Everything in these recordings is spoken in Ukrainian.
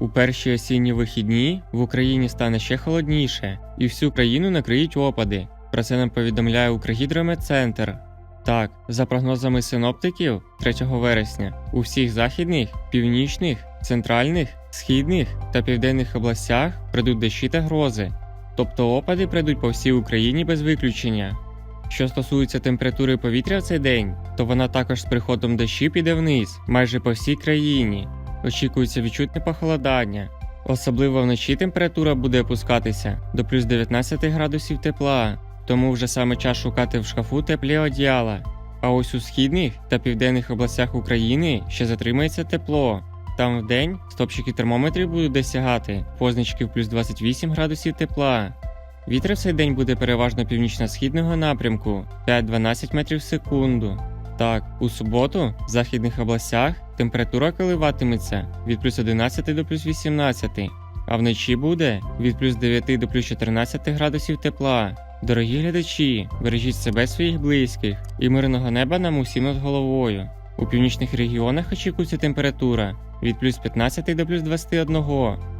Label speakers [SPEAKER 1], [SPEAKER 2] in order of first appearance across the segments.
[SPEAKER 1] У перші осінні вихідні в Україні стане ще холодніше, і всю країну накриють опади. Про це нам повідомляє Укргідрометцентр. Так, за прогнозами синоптиків, 3 вересня у всіх західних, північних, центральних, східних та південних областях прийдуть дощі та грози, тобто опади прийдуть по всій Україні без виключення. Що стосується температури повітря в цей день, то вона також з приходом дощі піде вниз майже по всій країні. Очікується відчутне похолодання. Особливо вночі температура буде опускатися до плюс 19 градусів тепла, тому вже саме час шукати в шкафу теплі одіяла. А ось у східних та південних областях України ще затримається тепло. Там вдень стопчики термометрів будуть досягати позначків плюс 28 градусів тепла. Вітер в цей день буде переважно північно-східного напрямку 5-12 метрів в секунду. Так, у суботу в західних областях температура коливатиметься від плюс 11 до плюс 18, а вночі буде від плюс 9 до плюс 14 градусів тепла. Дорогі глядачі, бережіть себе своїх близьких і мирного неба нам усім над головою. У північних регіонах очікується температура від плюс 15 до плюс 21.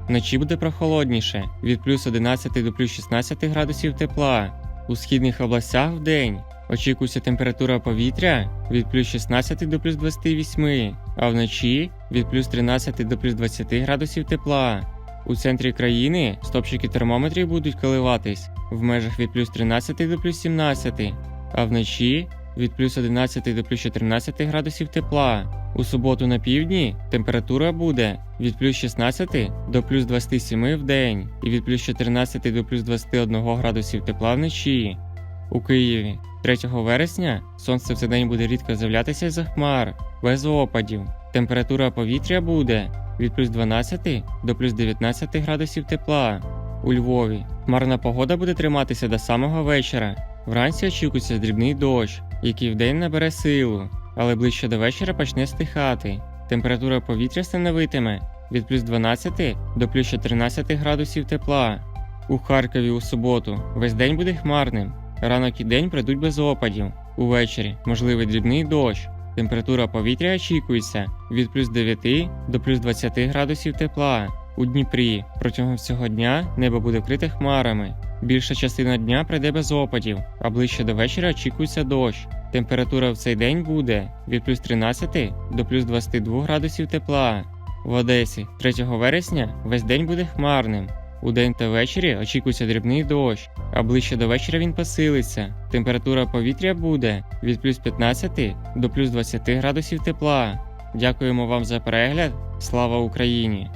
[SPEAKER 1] Вночі буде прохолодніше від плюс 11 до плюс 16 градусів тепла. У східних областях в день очікується температура повітря від плюс 16 до плюс 28, а вночі від плюс 13 до плюс 20 градусів тепла. У центрі країни стопчики термометрів будуть коливатись в межах від плюс 13 до плюс 17, а вночі від плюс 11 до плюс 14 градусів тепла. У суботу на півдні температура буде від плюс 16 до плюс 27 в день і від плюс 14 до плюс 21 градусів тепла вночі. У Києві 3 вересня сонце в цей день буде рідко з'являтися за хмар, без опадів. Температура повітря буде від плюс 12 до плюс 19 градусів тепла. У Львові хмарна погода буде триматися до самого вечора. Вранці очікується дрібний дощ, який вдень набере силу, але ближче до вечора почне стихати. Температура повітря становитиме від плюс 12 до плюс 14 градусів тепла. У Харкові у суботу весь день буде хмарним. Ранок і день пройдуть без опадів. Увечері можливий дрібний дощ. Температура повітря очікується від плюс 9 до плюс 20 градусів тепла. У Дніпрі протягом всього дня небо буде вкрите хмарами. Більша частина дня пройде без опадів, а ближче до вечора очікується дощ. Температура в цей день буде від плюс 13 до плюс 22 градусів тепла. В Одесі 3 вересня весь день буде хмарним. У день та ввечері очікується дрібний дощ, а ближче до вечора він посилиться. Температура повітря буде від плюс 15 до плюс 20 градусів тепла. Дякуємо вам за перегляд. Слава Україні!